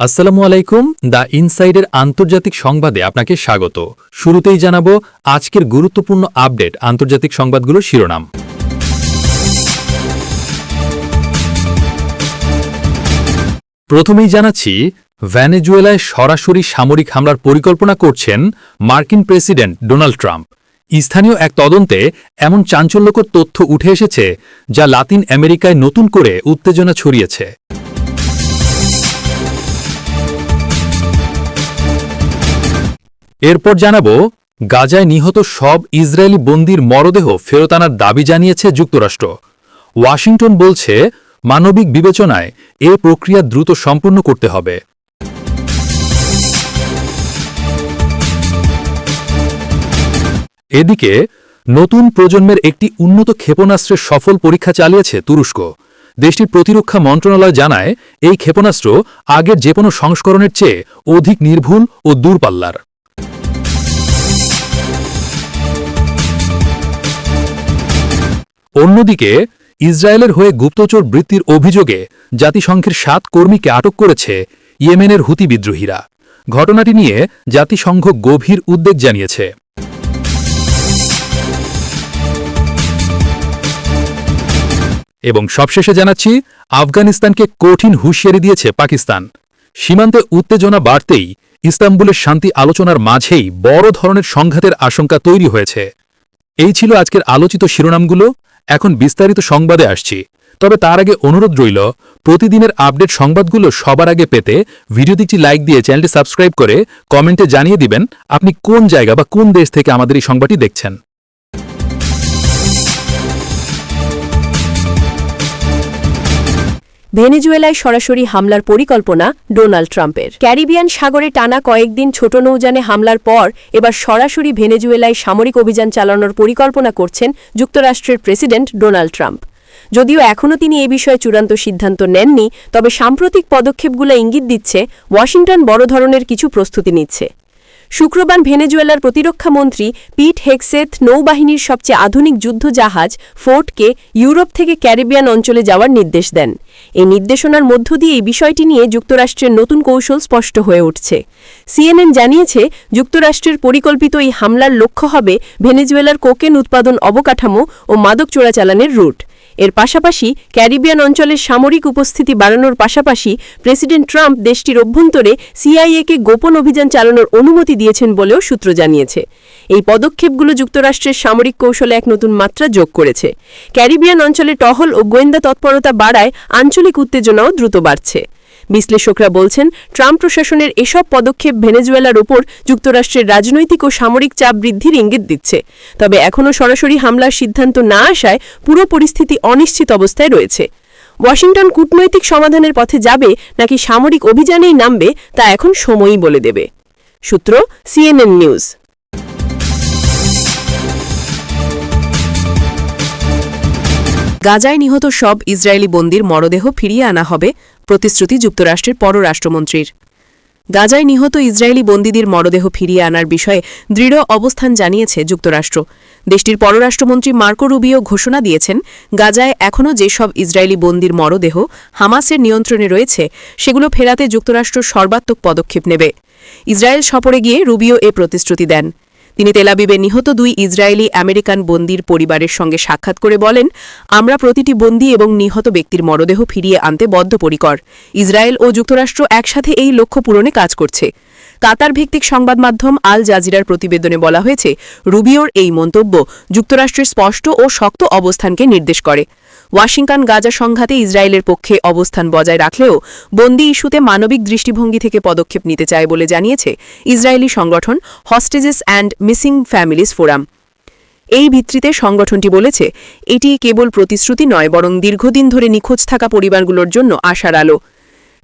আসসালামু আলাইকুম, দ্য ইনসাইডের আন্তর্জাতিক সংবাদে আপনাকে স্বাগত। শুরুতেই জানাব আজকের গুরুত্বপূর্ণ আপডেট আন্তর্জাতিক সংবাদগুলোর শিরোনাম। প্রথমেই জানাচ্ছি ভ্যানেজুয়েলায় সরাসরি সামরিক হামলার পরিকল্পনা করছেন মার্কিন প্রেসিডেন্ট ডোনাল্ড ট্রাম্প। স্থানীয় এক তদন্তে এমন চাঞ্চল্যকর তথ্য উঠে এসেছে যা লাতিন আমেরিকায় নতুন করে উত্তেজনা ছড়িয়েছে। এরপর জানাব, গাজায় নিহত সব ইসরায়েলি বন্দির মরদেহ ফেরত আনার দাবি জানিয়েছে যুক্তরাষ্ট্র। ওয়াশিংটন বলছে, মানবিক বিবেচনায় এ প্রক্রিয়া দ্রুত সম্পন্ন করতে হবে। এদিকে, নতুন প্রজন্মের একটি উন্নত ক্ষেপণাস্ত্রের সফল পরীক্ষা চালিয়েছে তুরস্ক। দেশটির প্রতিরক্ষা মন্ত্রণালয় জানায়, এই ক্ষেপণাস্ত্র আগের যে কোনো সংস্করণের চেয়ে অধিক নির্ভুল ও দূরপাল্লার। অন্যদিকে, ইসরায়েলের হয়ে গুপ্তচর বৃত্তির অভিযোগে জাতিসংঘের সাত কর্মীকে আটক করেছে ইয়েমেনের হুতি বিদ্রোহীরা। ঘটনাটি নিয়ে জাতিসংঘ গভীর উদ্বেগ জানিয়েছে। এবং সবশেষে জানাচ্ছি, আফগানিস্তানকে কঠিন হুঁশিয়ারি দিয়েছে পাকিস্তান। সীমান্তে উত্তেজনা বাড়তেই ইস্তাম্বুলের শান্তি আলোচনার মাঝেই বড় ধরনের সংঘাতের আশঙ্কা তৈরি হয়েছে। এই ছিল আজকের আলোচিত শিরোনামগুলো। এখন বিস্তারিত সংবাদে আসছি। তবে তার আগে অনুরোধ রইল, প্রতিদিনের আপডেট সংবাদগুলো সবার আগে পেতে ভিডিওটিটি লাইক দিয়ে চ্যানেলটি সাবস্ক্রাইব করে কমেন্টে জানিয়ে দিবেন আপনি কোন জায়গা বা কোন দেশ থেকে আমাদের এই সংবাদটি দেখছেন। ভেনেজুয়েলায় সরাসরি হামলার পরিকল্পনা ডোনাল্ড ট্রাম্পের। ক্যারিবিয়ান সাগরে টানা কয়েকদিন ছোট নৌযানে হামলার পর এবার সরাসরি ভেনেজুয়েলায় সামরিক অভিযান চালানোর পরিকল্পনা করছেন যুক্তরাষ্ট্রের প্রেসিডেন্ট ডোনাল্ড ট্রাম্প। যদিও এখনও তিনি এ বিষয়ে চূড়ান্ত সিদ্ধান্ত নেননি, তবে সাম্প্রতিক পদক্ষেপগুলো ইঙ্গিত দিচ্ছে ওয়াশিংটন বড় ধরনের কিছু প্রস্তুতি নিচ্ছে। শুক্রবার ভেনেজুয়েলার প্রতিরক্ষা মন্ত্রী পিট হেক্সেথ নৌবাহিনীর সবচেয়ে আধুনিক যুদ্ধ জাহাজ ফোর্টকে ইউরোপ থেকে ক্যারিবিয়ান অঞ্চলে যাওয়ার নির্দেশ দেন। এই নির্দেশনার মধ্য দিয়ে এই বিষয়টি নিয়ে যুক্তরাষ্ট্রের নতুন কৌশল স্পষ্ট হয়ে উঠছে। সিএনএন জানিয়েছে, যুক্তরাষ্ট্রের পরিকল্পিত এই হামলার লক্ষ্য হবে ভেনেজুয়েলার কোকেন উৎপাদন অবকাঠামো ও মাদক চোরাচালানের রুট। এর পাশাপাশি ক্যারিবিয়ান অঞ্চলের সামরিক উপস্থিতি বাড়ানোর পাশাপাশি প্রেসিডেন্ট ট্রাম্প দেশটির অভ্যন্তরে সিআইএকে গোপন অভিযান চালানোর অনুমতি দিয়েছেন বলেও সূত্র জানিয়েছে। এই পদক্ষেপগুলো যুক্তরাষ্ট্রের সামরিক কৌশলে এক নতুন মাত্রা যোগ করেছে। ক্যারিবিয়ান অঞ্চলে টহল ও গোয়েন্দা তৎপরতা বাড়ায় আঞ্চলিক উত্তেজনাও দ্রুত বাড়ছে। বিশ্লেষকরা বলছেন, ট্রাম্প প্রশাসনের এসব পদক্ষেপ ভেনেজুয়েলার ওপর যুক্তরাষ্ট্রের রাজনৈতিক ও সামরিক চাপ বৃদ্ধির ইঙ্গিত দিচ্ছে। তবে এখনও সরাসরি হামলার সিদ্ধান্ত না আসায় পুরো পরিস্থিতি অনিশ্চিত অবস্থায় রয়েছে। ওয়াশিংটন কূটনৈতিক সমাধানের পথে যাবে নাকি সামরিক অভিযানেই নামবে তা এখন সময়ই বলে দেবে। সূত্র সিএনএন নিউজ। গাজায় নিহত সব ইসরায়েলি বন্দির মরদেহ ফিরিয়ে আনা হবে প্রতিশ্রুতি যুক্তরাষ্ট্রের পররাষ্ট্রমন্ত্রীর। গাজায় নিহত ইসরায়েলি বন্দীদের মরদেহ ফিরিয়ে আনার বিষয়ে দৃঢ় অবস্থান জানিয়েছে যুক্তরাষ্ট্র। দেশটির পররাষ্ট্রমন্ত্রী মার্কো রুবিও ঘোষণা দিয়েছেন, গাজায় এখনও যেসব ইসরায়েলি বন্দির মরদেহ হামাসের নিয়ন্ত্রণে রয়েছে, সেগুলো ফেরাতে যুক্তরাষ্ট্র সর্বাত্মক পদক্ষেপ নেবে। ইসরায়েল সফরে গিয়ে রুবিও এ প্রতিশ্রুতি দেন। তিনি তেলাবিবে নিহত দুই ইসরায়েলি আমেরিকান বন্দির পরিবারের সঙ্গে সাক্ষাৎ করে বলেন, আমরা প্রতিটি বন্দী এবং নিহত ব্যক্তির মরদেহ ফিরিয়ে আনতে বদ্ধপরিকর। ইসরায়েল ও যুক্তরাষ্ট্র একসাথে এই লক্ষ্য পূরণে কাজ করছে। কাতার ভিত্তিক সংবাদ মাধ্যম আল জাজিরার প্রতিবেদনে বলা হয়েছে, রুবিওর এই মন্তব্য যুক্তরাষ্ট্রের স্পষ্ট ও শক্ত অবস্থানকে নির্দেশ করে। ওয়াশিংটন গাজা সংঘাতে ইসরায়েলের পক্ষে অবস্থান বজায় রাখলেও বন্দি ইস্যুতে মানবিক দৃষ্টিভঙ্গি থেকে পদক্ষেপ নিতে চায় বলে জানিয়েছে ইসরায়েলি সংগঠন hostages and missing families forum এই ভিত্তিতে সংগঠনটি বলেছে, এটি কেবল প্রতিশ্রুতি নয়, বরং দীর্ঘদিন ধরে নিখোঁজ থাকা পরিবারগুলোর জন্য আশার আলো।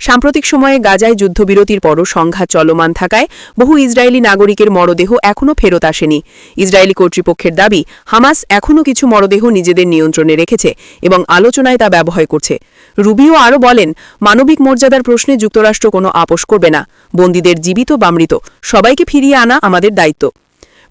সাম্প্রতিক সময়ে গাজায় যুদ্ধবিরতির পরও সংঘাত চলমান থাকায় বহু ইসরায়েলি নাগরিকের মরদেহ এখনও ফেরত আসেনি। ইসরায়েলি কর্তৃপক্ষের দাবি, হামাস এখনও কিছু মরদেহ নিজেদের নিয়ন্ত্রণে রেখেছে এবং আলোচনায় তা ব্যবহার করছে। রুবিও আরও বলেন, মানবিক মর্যাদার প্রশ্নে যুক্তরাষ্ট্র কোনো আপোষ করবে না। বন্দীদের জীবিত বা মৃত, সবাইকে ফিরিয়ে আনা আমাদের দায়িত্ব।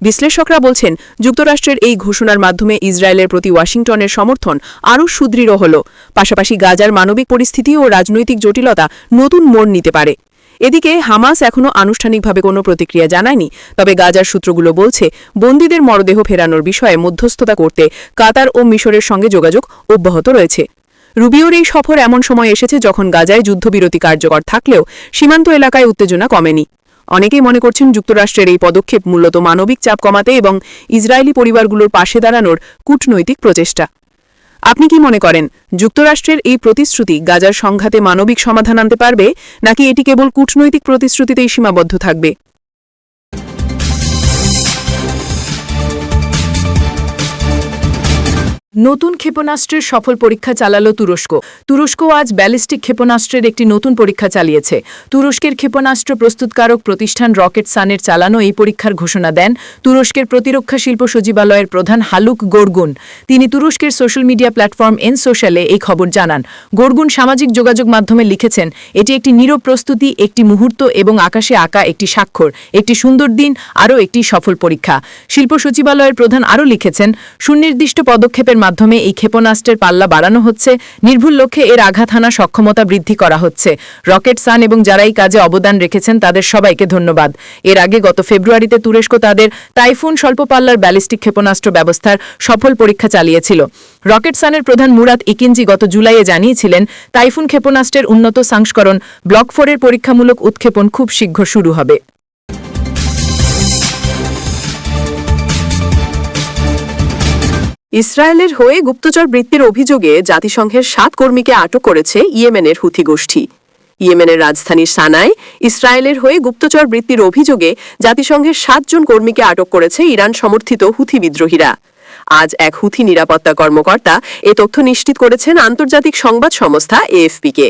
বিশ্লেষকরা বলছেন, যুক্তরাষ্ট্রের এই ঘোষণার মাধ্যমে ইসরায়েলের প্রতি ওয়াশিংটনের সমর্থন আরও সুদৃঢ় হল। পাশাপাশি গাজার মানবিক পরিস্থিতি ও রাজনৈতিক জটিলতা নতুন মোড় নিতে পারে। এদিকে, হামাস এখনও আনুষ্ঠানিকভাবে কোনো প্রতিক্রিয়া জানায়নি, তবে গাজার সূত্রগুলো বলছে, বন্দীদের মরদেহ ফেরানোর বিষয়ে মধ্যস্থতা করতে কাতার ও মিশরের সঙ্গে যোগাযোগ অব্যাহত রয়েছে। রুবিওর এই সফর এমন সময় এসেছে যখন গাজায় যুদ্ধবিরতি কার্যকর থাকলেও সীমান্ত এলাকায় উত্তেজনা কমেনি। অনেকেই মনে করছেন যুক্তরাষ্ট্রের এই পদক্ষেপ মূলত মানবিক চাপ কমাতে এবং ইসরায়েলি পরিবারগুলোর পাশে দাঁড়ানোর কূটনৈতিক প্রচেষ্টা। আপনি কি মনে করেন, যুক্তরাষ্ট্রের এই প্রতিশ্রুতি গাজার সংঘাতে মানবিক সমাধান আনতে পারবে, নাকি এটি কেবল কূটনৈতিক প্রতিশ্রুতিতেই সীমাবদ্ধ থাকবে? নতুন ক্ষেপণাস্ত্রের সফল পরীক্ষা চালালো তুরস্ক। তুরস্ক আজ ব্যালিস্টিক ক্ষেপণাস্ত্রের একটি নতুন পরীক্ষা চালিয়েছে। তুরস্কের ক্ষেপণাস্ত্র প্রস্তুতকারক প্রতিষ্ঠান রকেট সানের চালানো এই পরীক্ষার ঘোষণা দেন তুরস্কের প্রতিরক্ষা শিল্প সচিবালয়ের প্রধান হালুক গোরগুন। তিনি তুরস্কের সোশ্যাল মিডিয়া প্ল্যাটফর্ম এন সোশ্যালে এই খবর জানান। গোরগুন সামাজিক যোগাযোগ মাধ্যমে লিখেছেন, এটি একটি নীরব প্রস্তুতি, একটি মুহূর্ত এবং আকাশে আঁকা একটি স্বাক্ষর, একটি সুন্দর দিন, আরও একটি সফল পরীক্ষা। শিল্প সচিবালয়ের প্রধান আরও লিখেছেন, সুনির্দিষ্ট পদক্ষেপের মাধ্যমে এই ক্ষেপণাস্ত্রের পাল্লা বাড়ানো হচ্ছে। নির্ভুল লক্ষ্যে এর আঘাত হানা সক্ষমতা বৃদ্ধি করা হচ্ছে। রকেট সান এবং যারা এই কাজে অবদান রেখেছেন তাদের সবাইকে ধন্যবাদ। এর আগে গত ফেব্রুয়ারিতে তুরস্ক তাদের টাইফুন স্বল্প পাল্লার ব্যালিস্টিক ক্ষেপণাস্ত্র ব্যবস্থার সফল পরীক্ষা চালিয়েছিল। রকেট সানের প্রধান মুরাদ ইকিনজি গত জুলাইয়ে জানিয়েছিলেন, টাইফুন ক্ষেপণাস্ত্রের উন্নত সংস্করণ ব্লক ফোরের পরীক্ষামূলক উৎক্ষেপণ খুব শীঘ্র শুরু হবে। ইসরায়েলের হয়ে গুপ্তচর বৃত্তির অভিযোগে জাতিসংঘের সাত কর্মীকে আটক করেছে ইয়েমেনের হুথি গোষ্ঠী। ইয়েমেনের রাজধানী সানায় ইসরায়েলের হয়ে গুপ্তচর বৃত্তির অভিযোগে জাতিসংঘের সাতজন কর্মীকে আটক করেছে ইরান সমর্থিত হুথি বিদ্রোহীরা। আজ এক হুথি নিরাপত্তা কর্মকর্তা এ তথ্য নিশ্চিত করেছেন আন্তর্জাতিক সংবাদ সংস্থা এএফপিকে।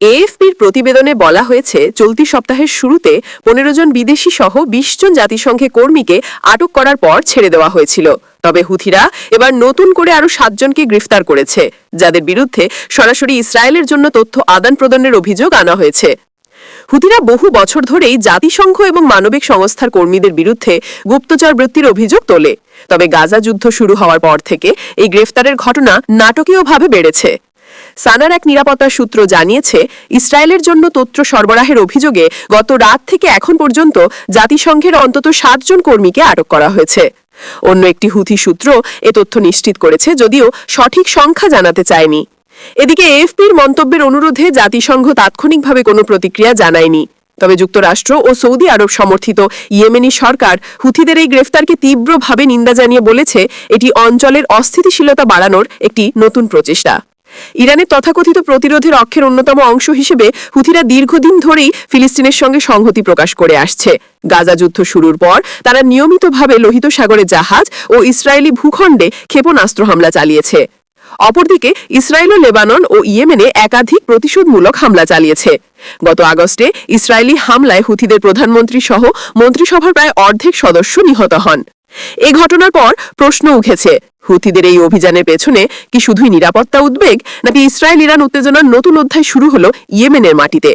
এএফপির প্রতিবেদনে বলা হয়েছে, চলতি সপ্তাহের শুরুতে পনেরো জন বিদেশি সহ বিশ জন জাতিসংঘে কর্মীকে আটক করার পর ছেড়ে দেওয়া হয়েছিল। তবে হুথিরা এবার নতুন করে আরও সাতজনকে গ্রেফতার করেছে, যাদের বিরুদ্ধে সরাসরি ইসরায়েলের জন্য তথ্য আদান প্রদানের অভিযোগ আনা হয়েছে। হুতিরা বহু বছর ধরেই জাতিসংঘ এবং মানবিক সংস্থার কর্মীদের বিরুদ্ধে গুপ্তচর বৃত্তির অভিযোগ তোলে। তবে গাজা যুদ্ধ শুরু হওয়ার পর থেকে এই গ্রেফতারের ঘটনা নাটকীয়ভাবে বেড়েছে। সানার এক নিরাপত্তা সূত্র জানিয়েছে, ইসরায়েলের জন্য তথ্য সরবরাহের অভিযোগে গত রাত থেকে এখন পর্যন্ত জাতিসংঘের অন্তত সাতজন কর্মীকে আটক করা হয়েছে। অন্য একটি হুথি সূত্র এ তথ্য নিশ্চিত করেছে যদিও সঠিক সংখ্যা জানাতে চায়নি। এদিকে এএফপির মন্তব্যের অনুরোধে জাতিসংঘ তাৎক্ষণিকভাবে কোনো প্রতিক্রিয়া জানায়নি। তবে যুক্তরাষ্ট্র ও সৌদি আরব সমর্থিত ইয়েমেনি সরকার হুথিদের এই গ্রেফতারকে তীব্রভাবে নিন্দা জানিয়ে বলেছে, এটি অঞ্চলের অস্থিতিশীলতা বাড়ানোর একটি নতুন প্রচেষ্টা। ইরানের তথাকথিত প্রতিরোধের অক্ষের অন্যতম অংশ হিসেবে হুথিরা দীর্ঘদিন ধরেই ফিলিস্তিনের সঙ্গে সংহতি প্রকাশ করে আসছে। গাজা যুদ্ধ শুরুর পর তারা নিয়মিতভাবে লোহিত সাগরে জাহাজ ও ইসরায়েলি ভূখণ্ডে ক্ষেপণাস্ত্র হামলা চালিয়েছে। অপরদিকে ইসরায়েল ও লেবানন ও ইয়েমেনে একাধিক প্রতিশোধমূলক হামলা চালিয়েছে। গত আগস্টে ইসরায়েলি হামলায় হুথিদের প্রধানমন্ত্রী সহ মন্ত্রিসভার প্রায় অর্ধেক সদস্য নিহত হন। এ ঘটনার পর প্রশ্ন উঠেছে, হুথিদের এই অভিযানের পেছনে কি শুধুই নিরাপত্তা উদ্বেগ, নাকি ইসরায়েল ইরান উত্তেজনার নতুন অধ্যায় শুরু হলো ইয়েমেনের মাটিতে?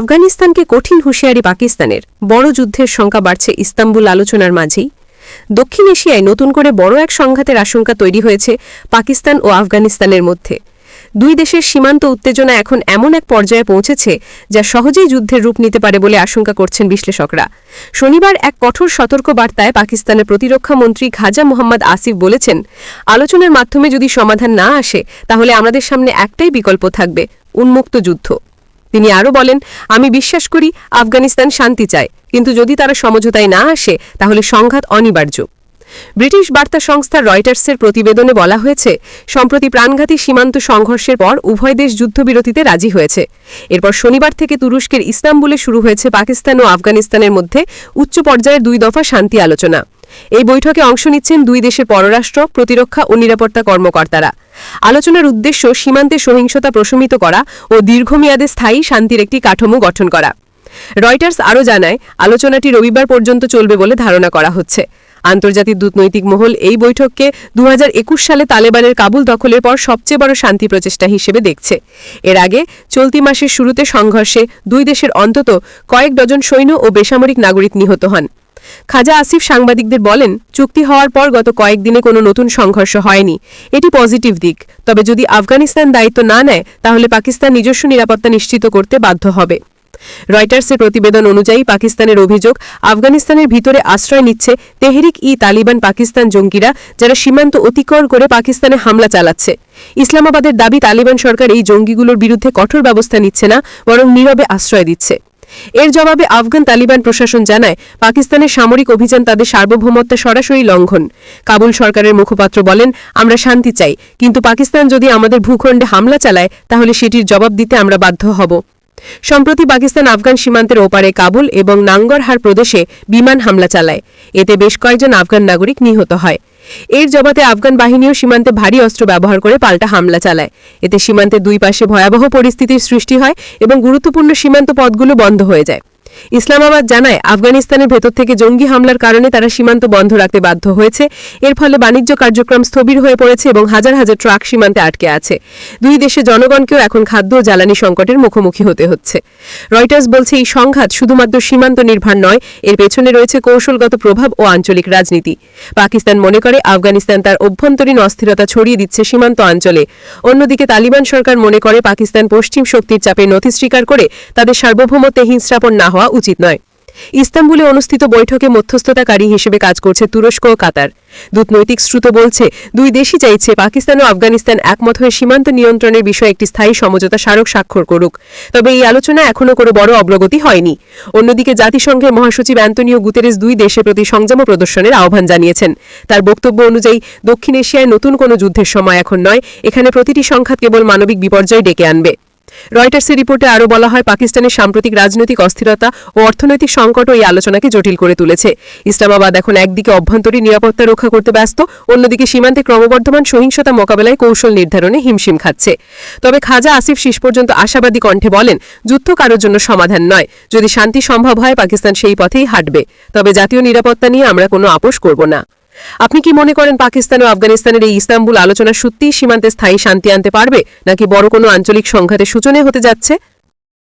আফগানিস্তানকে কঠিন হুঁশিয়ারি পাকিস্তানের, বড় যুদ্ধের সংখ্যা বাড়ছে ইস্তাম্বুল আলোচনার মাঝেই। দক্ষিণ এশিয়ায় নতুন করে বড় এক সংঘাতের আশঙ্কা তৈরি হয়েছে পাকিস্তান ও আফগানিস্তানের মধ্যে। দুই দেশের সীমান্ত উত্তেজনা এখন এমন এক পর্যায়ে পৌঁছেছে যা সহজেই যুদ্ধের রূপ নিতে পারে বলে আশঙ্কা করছেন বিশ্লেষকরা। শনিবার এক কঠোর সতর্ক বার্তায় পাকিস্তানের প্রতিরক্ষা মন্ত্রী খাজা মোহাম্মদ আসিফ বলেছেন, আলোচনার মাধ্যমে যদি সমাধান না আসে, তাহলে আমাদের সামনে একটাই বিকল্প থাকবে, উন্মুক্ত যুদ্ধ। তিনি আরও বলেন, আমি বিশ্বাস করি আফগানিস্তান শান্তি চায়, কিন্তু যদি তারা সমঝোতায় না আসে, তাহলে সংঘাত অনিবার্য। ব্রিটিশ বার্তা সংস্থা রয়টার্সের প্রতিবেদনে বলা হয়েছে, সম্প্রতি প্রাণঘাতী সীমান্ত সংঘর্ষের পর উভয় দেশ যুদ্ধবিরতিতে রাজি হয়েছে। এরপর শনিবার থেকে তুরস্কের ইস্তাম্বুলে শুরু হয়েছে পাকিস্তান ও আফগানিস্তানের মধ্যে উচ্চ পর্যায়ের দুই দফা শান্তি আলোচনা। এই বৈঠকে অংশ নিচ্ছেন দুই দেশের পররাষ্ট্র, প্রতিরক্ষা ও নিরাপত্তা কর্মকর্তারা। আলোচনার উদ্দেশ্য সীমান্তে সহিংসতা প্রশমিত করা ও দীর্ঘমেয়াদে স্থায়ী শান্তির একটি কাঠামো গঠন করা। রয়টার্স আরও জানায়, আলোচনাটি রবিবার পর্যন্ত চলবে বলে ধারণা করা হচ্ছে। আন্তর্জাতিক দূতনৈতিক মহল এই বৈঠককে দু হাজার একুশ সালে তালেবানের কাবুল দখলের পর সবচেয়ে বড় শান্তি প্রচেষ্টা হিসেবে দেখছে। এর আগে চলতি মাসের শুরুতে সংঘর্ষে দুই দেশের অন্তত কয়েক ডজন সৈন্য ও বেসামরিক নাগরিক নিহত হন। খাজা আসিফ সাংবাদিকদের বলেন, চুক্তি হওয়ার পর গত কয়েকদিনে কোনো নতুন সংঘর্ষ হয়নি। এটি পজিটিভ দিক। তবে যদি আফগানিস্তান দায়িত্ব না নেয়, তাহলে পাকিস্তান নিজস্ব নিরাপত্তা নিশ্চিত করতে বাধ্য হবে। রয়টার্সের প্রতিবেদন অনুযায়ী পাকিস্তানের অভিযোগ, আফগানিস্তানের ভিতরে আশ্রয় নিচ্ছে তেহরিক ই তালিবান পাকিস্তান জঙ্গিরা, যারা সীমান্ত অতিক্রম করে পাকিস্তানে হামলা চালাচ্ছে। ইসলামাবাদের দাবি, তালিবান সরকার এই জঙ্গিগুলোর বিরুদ্ধে কঠোর ব্যবস্থা নিচ্ছে না, বরং নীরবে আশ্রয় দিচ্ছে। এর জবাবে আফগান তালিবান প্রশাসন জানায়, পাকিস্তানের সামরিক অভিযান তাদের সার্বভৌমত্ব সরাসরি লঙ্ঘন। কাবুল সরকারের মুখপাত্র বলেন, আমরা শান্তি চাই, কিন্তু পাকিস্তান যদি আমাদের ভূখণ্ডে হামলা চালায়, তাহলে সেটির জবাব দিতে আমরা বাধ্য হব। সম্প্রতি পাকিস্তান আফগান সীমান্তের ওপারে কাবুল এবং নাঙ্গরহার প্রদেশে বিমান হামলা চালায়। এতে বেশ কয়েকজন আফগান নাগরিক নিহত হয়। এর জবাতে আফগান বাহিনীও সীমান্তে ভারী অস্ত্র ব্যবহার করে পাল্টা হামলা চালায়। এতে সীমান্তে দুই পাশে ভয়াবহ পরিস্থিতির সৃষ্টি হয় এবং গুরুত্বপূর্ণ সীমান্ত পথগুলো বন্ধ হয়ে যায়। ইসলামাবাদ জানায়, আফগানিস্তানের ভেতর থেকে জঙ্গি হামলার কারণে তারা সীমান্ত বন্ধ রাখতে বাধ্য হয়েছে। এর ফলে বাণিজ্য কার্যক্রম স্থবির হয়ে পড়েছে এবং হাজার হাজার ট্রাক সীমান্তে আটকে আছে। দুই দেশের জনগণকেও এখন খাদ্য ও জ্বালানি সংকটের মুখোমুখি হতে হচ্ছে। রয়টার্স বলছে, এই সংঘাত শুধুমাত্র সীমান্ত নির্ভর নয়, এর পেছনে রয়েছে কৌশলগত প্রভাব ও আঞ্চলিক রাজনীতি। পাকিস্তান মনে করে, আফগানিস্তান তার অভ্যন্তরীণ অস্থিরতা ছড়িয়ে দিচ্ছে সীমান্ত অঞ্চলে। অন্যদিকে তালিবান সরকার মনে করে, পাকিস্তান পশ্চিম শক্তির চাপে নথি স্বীকার করে তাদের সার্বভৌমত্বে হিংস্রাপন না হওয়া উচিত নয়। ইস্তাম্বুলে অনুষ্ঠিত বৈঠকে মধ্যস্থতাকারী হিসেবে কাজ করছে তুরস্ক ও কাতার। দূতনৈতিক শ্রুত বলছে, দুই দেশই চাইছে পাকিস্তান ও আফগানিস্তান একমত হয়ে সীমান্ত নিয়ন্ত্রণের বিষয়ে একটি স্থায়ী সমঝোতা স্মারক স্বাক্ষর করুক। তবে এই আলোচনা এখনও কোনো বড় অগ্রগতি হয়নি। অন্যদিকে জাতিসংঘের মহাসচিব অ্যান্তনিও গুতেরেস দুই দেশের প্রতি সংযম প্রদর্শনের আহ্বান জানিয়েছেন। তার বক্তব্য অনুযায়ী, দক্ষিণ এশিয়ায় নতুন কোনো যুদ্ধের সময় এখন নয়। এখানে প্রতিটি সংঘাত কেবল মানবিক বিপর্যয় ডেকে আনবে। রয়টার্সের রিপোর্টে আরও বলা হয়, পাকিস্তানের সাম্প্রতিক রাজনৈতিক অস্থিরতা ও অর্থনৈতিক সংকটও এই আলোচনাকে জটিল করে তুলেছে। ইসলামাবাদ এখন একদিকে অভ্যন্তরীণ নিরাপত্তা রক্ষা করতে ব্যস্ত, অন্যদিকে সীমান্তে ক্রমবর্ধমান সহিংসতা মোকাবেলায় কৌশল নির্ধারণে হিমশিম খাচ্ছে। তবে খাজা আসিফ শেষ পর্যন্ত আশাবাদী কণ্ঠে বলেন, যুদ্ধ কারোর জন্য সমাধান নয়। যদি শান্তি সম্ভব হয়, পাকিস্তান সেই পথেই হাঁটবে। তবে জাতীয় নিরাপত্তা নিয়ে আমরা কোনো আপোষ করব না। আপনি কি মনে করেন পাকিস্তান ও আফগানিস্তানের এই ইস্তাম্বুল আলোচনা সত্যিই সীমান্তে স্থায়ী শান্তি আনতে পারবে, নাকি বড় কোনো আঞ্চলিক সংঘাতের সূচনা হতে যাচ্ছে?